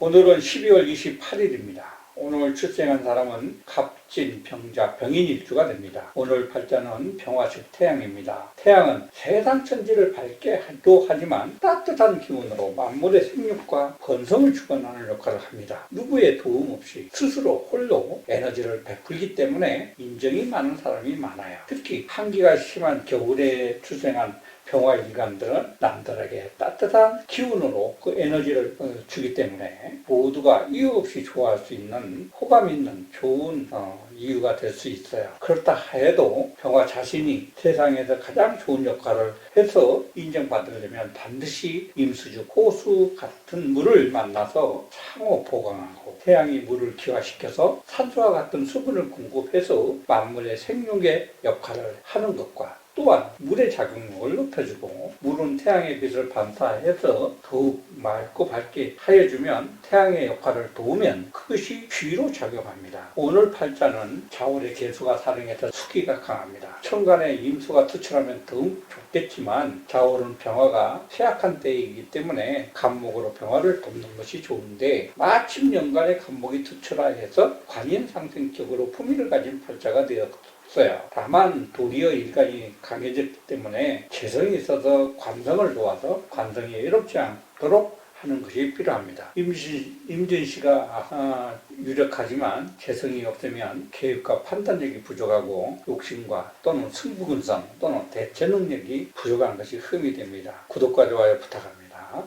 오늘은 12월 28일입니다. 오늘 출생한 사람은 갑진, 병자, 병인일주가 됩니다. 오늘 팔자는 병화식 태양입니다. 태양은 세상 천지를 밝게 하도 하지만 따뜻한 기운으로 만물의 생육과 번성을 주관하는 역할을 합니다. 누구의 도움 없이 스스로 홀로 에너지를 베풀기 때문에 인정이 많은 사람이 많아요. 특히 한기가 심한 겨울에 출생한 병화 인간들은 남들에게 따뜻한 기운으로 그 에너지를 어, 주기 때문에 모두가 이유 없이 좋아할 수 있는 호감 있는 좋은 어, 이유가 될 수 있어요. 그렇다 해도 병화 자신이 세상에서 가장 좋은 역할을 해서 인정받으려면 반드시 임수주, 호수 같은 물을 만나서 상호 보강하고 태양이 물을 기화시켜서 산소와 같은 수분을 공급해서 만물의 생육의 역할을 하는 것과 또한 물의 작용력을 높여주고 물은 태양의 빛을 반사해서 더욱 맑고 밝게 하여주면 태양의 역할을 도우면 그것이 귀로 작용합니다. 오늘 팔자는 자월의 개수가 사령해서 수기가 강합니다. 천간에 임수가 투출하면 더욱 좋겠지만 자월은 병화가 쇠약한 때이기 때문에 간목으로 병화를 돕는 것이 좋은데 마침 연간에 간목이 투출하여서 관인 상승격으로 품위를 가진 팔자가 되었습니다. 없어요. 다만 도리어 일간이 강해졌기 때문에 재성이 있어서 관성을 도와서 관성이 외롭지 않도록 하는 것이 필요합니다. 임진, 임진 씨가 아, 유력하지만 재성이 없으면 계획과 판단력이 부족하고 욕심과 또는 승부근성 또는 대처 능력이 부족한 것이 흠이 됩니다. 구독과 좋아요 부탁합니다.